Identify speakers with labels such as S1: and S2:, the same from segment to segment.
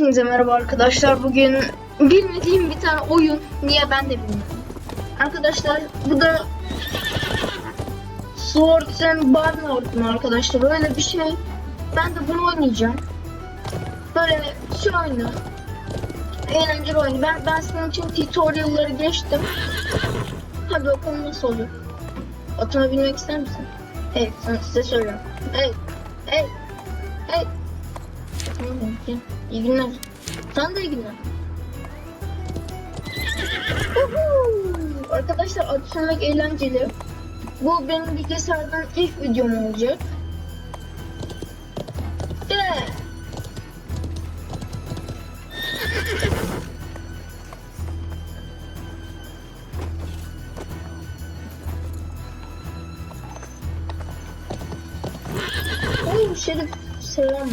S1: Hepinize merhaba arkadaşlar. Bugün bilmediğim bir tane oyun. Niye ben de bilmiyorum. Arkadaşlar bu da Swords and Barnard mı arkadaşlar? Böyle bir şey. Ben de bunu oynayacağım. Böyle şu oyunu. Eğlenceli oyun. Ben, ben senin için tutorial'ları geçtim. Hadi bakalım nasıl oluyor. Atına binmek ister misin? Evet, size söylüyorum. Evet, evet, evet. İyi günler. Sen de iyi günler. Arkadaşlar adı sürmek eğlenceli. Bu benim bilgisayardan ilk videom olacak. De. Oo Şerif selam.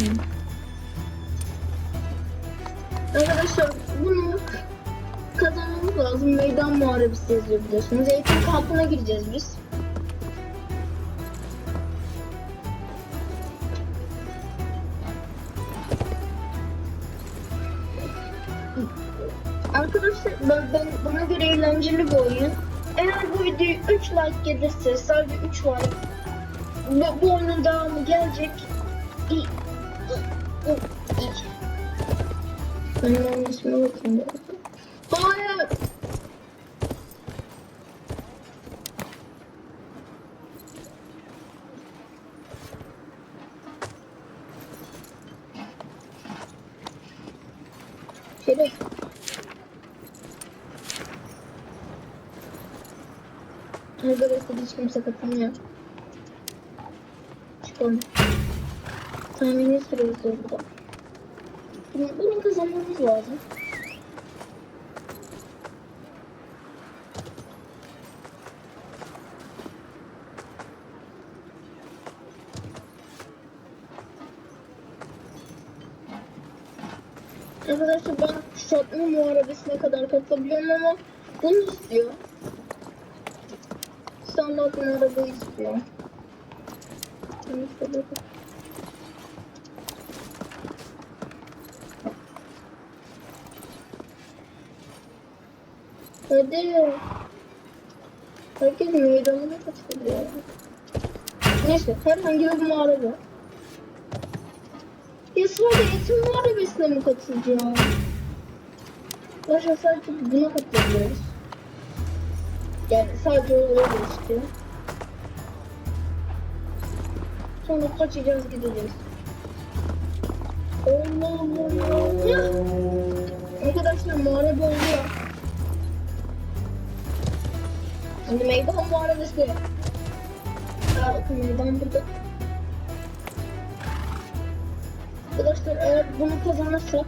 S1: Arkadaşlar bunu kazanmamız lazım. Meydan muharebesi yazıyor biliyorsunuz. Eğitim kampına gireceğiz biz. Arkadaşlar ben, bana göre eğlenceli bir oyun. Eğer bu videoyu 3 like gelirse sadece 3 like ve bu oyunun devamı gelecek. İ, i, i, i. Benim onun ismine bakayım. Hayır. Şeref. Arkadaşlar hiç kimse katılmıyor. Çıkalım. Tahmini süresi burada. Bunu, bunu kazanmamız lazım. Arkadaşlar ben satma muharebesine kadar katılabiliyorum ama bunu istiyor. Standart muharebeyi istiyor. Neyse bakın. Hadi. Herkes meydanına katılıyor. Neyse herhangi bir muharebe. Ya sadece eğitim muharebesine mi katılacağım? Başka sadece buna katılıyoruz. Yani sadece öyle istiyor. Sonra kaçacağız gideceğiz. Allah Allah. Ya. Arkadaşlar muharebe oluyor. Şimdi meydan muharebesi. Aa, bakın meydan burada. Arkadaşlar eğer bunu kazanırsak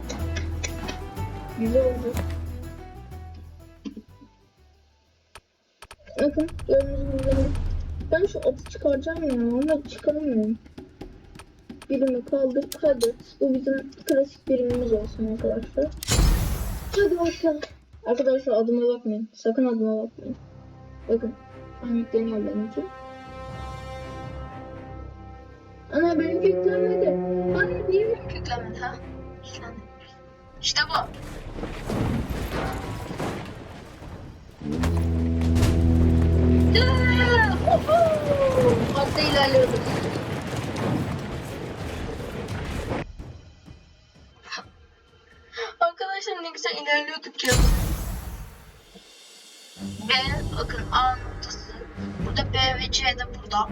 S1: güzel olacak. Bakın gördüğünüz gibi ben şu atı çıkaracağım ya ama çıkaramıyorum. Birimi kaldır kaydet. Bu bizim klasik birimimiz olsun arkadaşlar. Hadi bakalım. Arkadaşlar adıma bakmayın. Sakın adıma bakmayın. Bakın. Yükleniyor benimki. Ana benim yüklenmedi. Hayır niye benim yüklenmedi ha? İşte bu. Hatta ilerliyoruz. C de burada.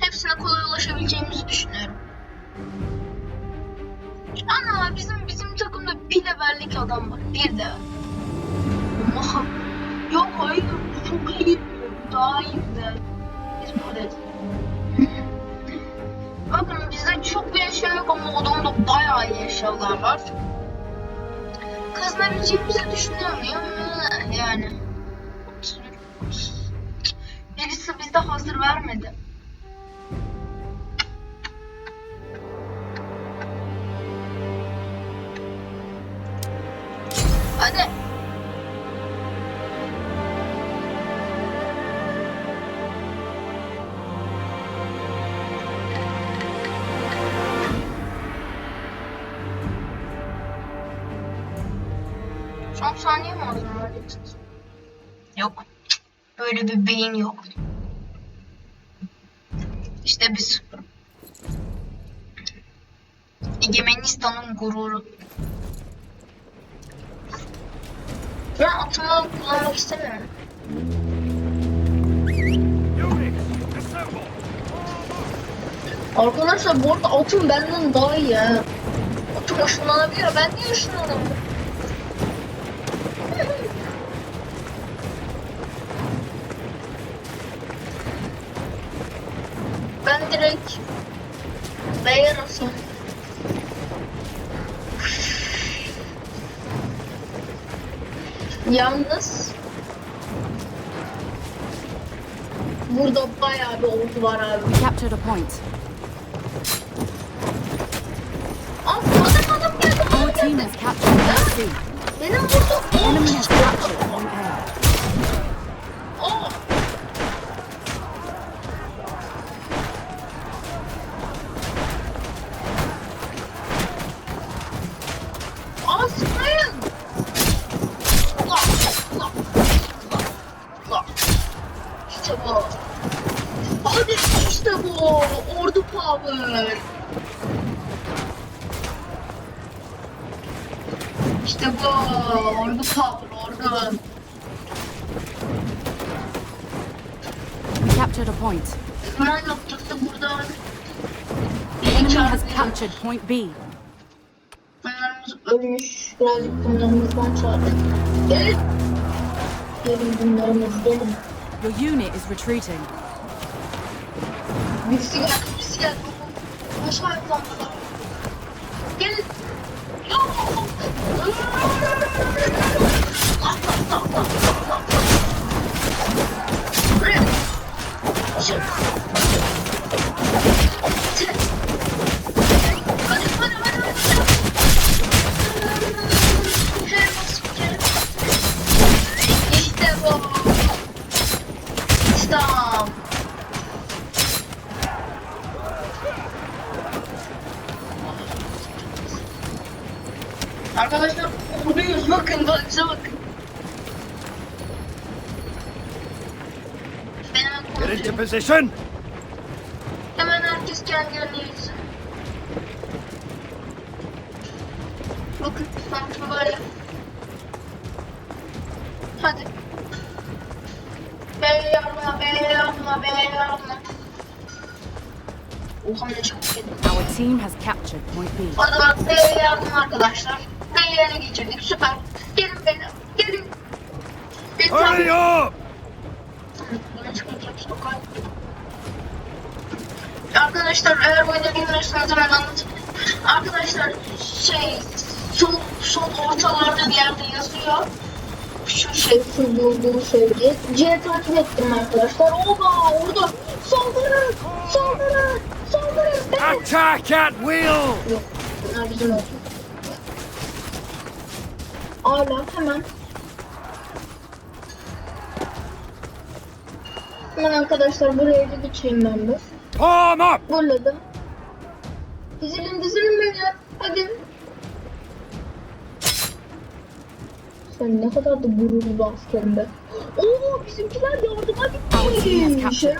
S1: Hepsine kolay ulaşabileceğimizi düşünüyorum. Ana bizim bizim takımda bir levellik adam var. Bir de. Oha. Yok hayır bu çok iyi. Daha iyi de. Biz buradayız. Bakın bizde çok bir eşya yok ama odamda bayağı iyi eşyalar var. Kazanabileceğimizi düşünüyorum ya. Yani. Birisi bizde hazır vermedi. Hadi. Son saniye mi oldu? Yok. Böyle bir beyin yok. İşte biz. Egemenistan'ın gururu. Ben atımı kullanmak istemiyorum. Arkadaşlar bu arada atım benden daha iyi. Atım ışınlanabiliyor. Ben niye ışınlanamıyorum? Direkt B'ye arasam. Yalnız burada bayağı bir ordu var abi.
S2: We captured a point.
S1: Adam adam geldi.
S2: Our
S1: adam
S2: team
S1: geldi. Benim.
S2: Enemy has captured
S1: İşte bu. Ordu power. Ordu.
S2: We captured a point.
S1: Ben yaptık da burada.
S2: Enemy has captured point B.
S1: Bunlarımız ölmüş. Birazcık bunlarımızdan çaldı. Gelin. Gelin bunlarımız gelin.
S2: Your unit is retreating.
S1: Birisi geldi, birisi geldi. Aşağı yaplandılar. Gelin. Yok. Arkadaşlar buradayız bakın bakın bakın. Ben hemen
S3: Get into
S1: konuşuyorum.
S3: position!
S1: Hemen herkes kendi yerine gitsin. Bakın sanki böyle. Hadi. B'ye yardıma, B'ye yardıma, B'ye yardıma. Oha ne çabuk yedim.
S2: Our team has captured point B.
S1: Hadi bak B'ye yardım arkadaşlar. B'ye ele geçirdik süper. Gelin beni, gelin. Çıkacak sokak. Arkadaşlar eğer oyunu bilmiyorsanız hemen anlatayım. Arkadaşlar şey sol, sol ortalarda bir yerde yazıyor. Şu şey şu bulduğu söyleyecek. C takip ettim arkadaşlar. Oba orada saldırın saldırın saldırın.
S3: Attack at will!
S1: Yok bunlar bizim olsun. Hala hemen Hemen arkadaşlar buraya bir geçeyim ben.
S3: Palm up!
S1: Vurladım. Dizilin dizilin beni. Hadi. Sen ne kadar da gururlu bir askerin be. Oo bizimkiler yardıma gitti.
S2: A.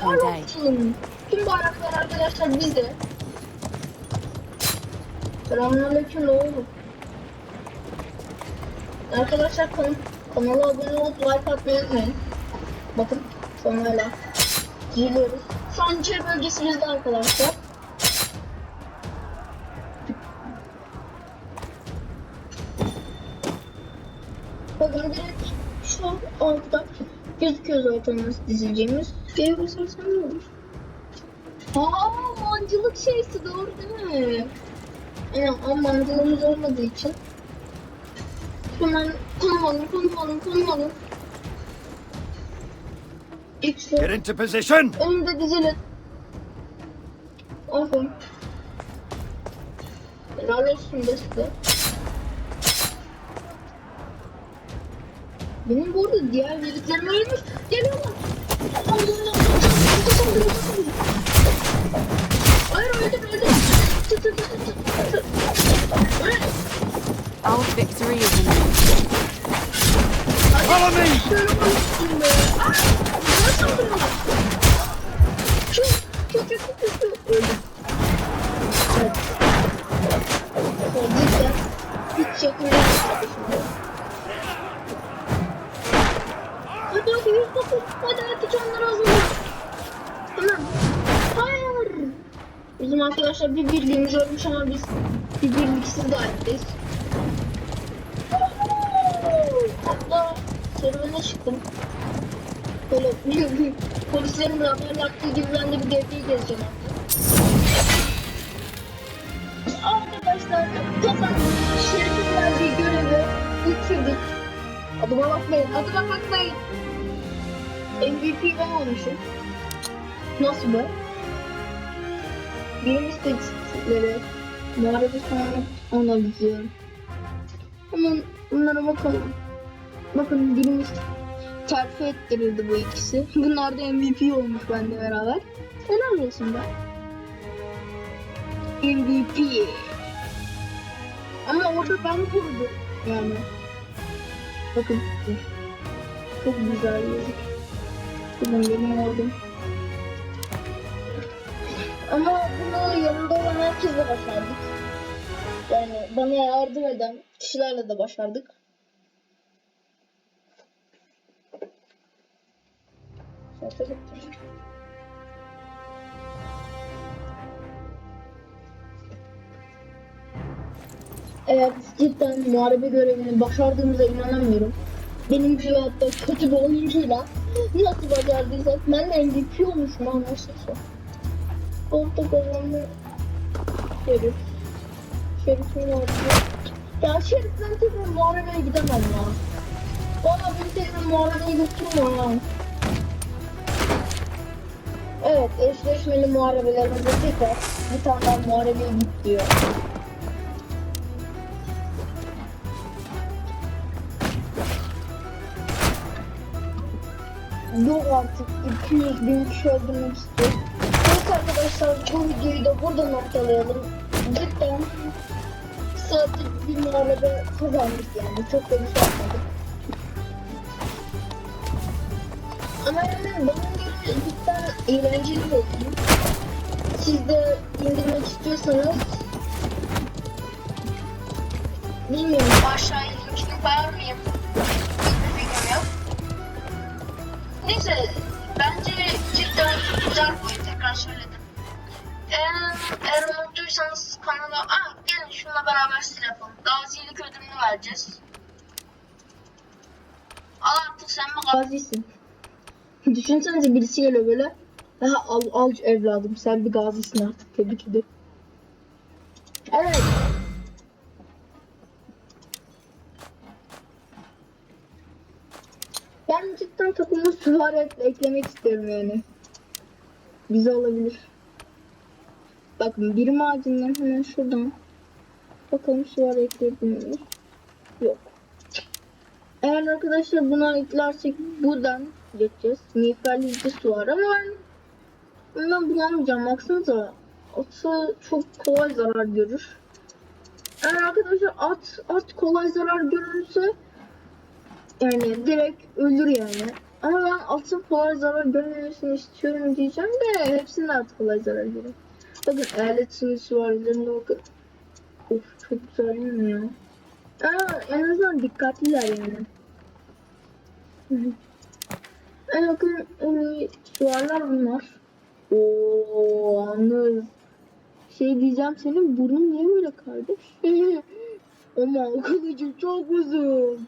S1: olsun. Tüm bayraklar arkadaşlar bizde. Selamünaleyküm ne oldu? Arkadaşlar kan kanala abone olup like atmayı unutmayın. Bakın sonrayla. Geliyoruz. Şu an C bölgesi bizde arkadaşlar. Bakın direkt şu altta gözüküyor zaten nasıl dizileceğimiz. G'ye basarsam ne olur? Aa mancılık şeysi doğru değil mi? Aynen ama mancılığımız olmadığı için. Hemen konum alın, konum alın, konum alın.
S3: Get into position!
S1: Önünde dizilin. Aferin. Helal olsun de size. Benim bu arada diğer dediklerim ölmüş. Geliyorlar. Allah! Şöyle konuşayım be. Aa! Bana saldırıyor. Şu, şu, şu, şu, şu. Öldüm. Cidden hiç yakınlar kardeşim. Hadi hadi 109. Hadi hadi canları azalır. Hemen. Hayır. Bizim arkadaşlar bir birliğimiz ölmüş ama biz bir birliksiz galipteyiz. Hatta serüvene çıktım. Böyle polislerin haber yaptığı gibi ben de bir devreyi gezeceğim artık. Arkadaşlar kazandık. Şerif'in verdiği görevi bitirdik. Adıma bakmayın, adıma bakmayın. MVP ben olmuşum. Nasıl bu? Bilim istatistikleri, muharebe sonra analizi. Hemen bunlara bakalım. Bakın birimiz terfi ettirildi bu ikisi. Bunlar da MVP olmuş bende beraber. Helal olsun be. MVP. Ama orada ben vurdum yani. Bakın. Çok güzel yedik. Bakın benim oldum. Ama bunu yanımda olan herkesle başardık. Yani bana yardım eden kişilerle de başardık. Yaptım. Evet cidden muharebe görevini başardığımıza inanamıyorum. Benim gibi hatta kötü bir oyuncuyla nasıl başardıysak ben de MVP olmuşum anlaşılsa. Orta kazandı. Şerif. Şerif'in orada. Ya Şerif'den tekrar muharebeye gidemem ya. Valla beni tekrar muharebeye götürme ya. Eşleşmeli muharebelerimizde tekrar bir tane daha muharebeye git diyor. Yok artık 200 bin kişi öldürmek istiyor. Evet arkadaşlar bu videoyu da burada noktalayalım. Cidden sadece bir muharebe kazandık yani. Çok da bir şey yapmadık. Ama yani göre cidden eğlenceli bir oyun. Siz de indirmek istiyorsanız bilmiyorum aşağıya linkini koyar mıyım? Yok. Neyse bence cidden güzel bir oyun tekrar söyledim. Eğer, eğer unuttuysanız kanala Aa, gelin şununla beraber sil yapalım. Gazilik ödülünü vereceğiz. Al artık sen mi gazisin? Düşünsenize birisi geliyor böyle. Daha al, al evladım sen bir gazisin artık tebrik ederim. Evet. Ben cidden takımı süvari et- eklemek istiyorum yani. Güzel olabilir. Bakın birim ağacından hemen şuradan. Bakalım süvari ekleyebilir? Yok. Eğer arkadaşlar buna eklersek buradan geçeceğiz. Miğferli su var ama ben bundan bulamayacağım. Baksanıza atı çok kolay zarar görür. Eğer arkadaşlar at at kolay zarar görürse yani direkt ölür yani. Ama ben atın kolay zarar görmemesini istiyorum diyeceğim de hepsinde at kolay zarar görür. Bakın eyalet sınırı var üzerinde bakın. Of çok güzel değil mi ya? Aa, en azından dikkatliler yani. En yakın en iyi suarlar bunlar. Oo anlarız. Şey diyeceğim senin burnun niye böyle kardeş? Ama o kılıcı çok uzun.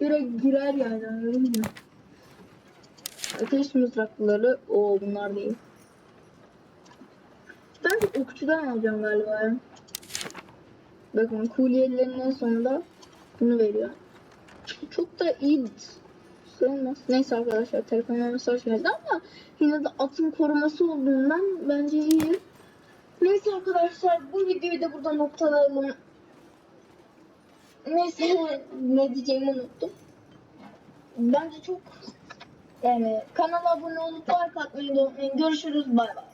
S1: Direkt girer yani anladın mı? Ateş mızrakları o bunlar değil. Ben okçudan alacağım galiba. Bakın kulyelerin en sonunda bunu veriyor. Çok da iyi sayılmaz. Neyse arkadaşlar telefonuma mesaj geldi ama yine de atın koruması olduğundan bence iyi. Neyse arkadaşlar bu videoyu da burada noktalayalım. Neyse ne diyeceğimi unuttum. Bence çok yani kanala abone olup like atmayı da unutmayın. Görüşürüz bay bay.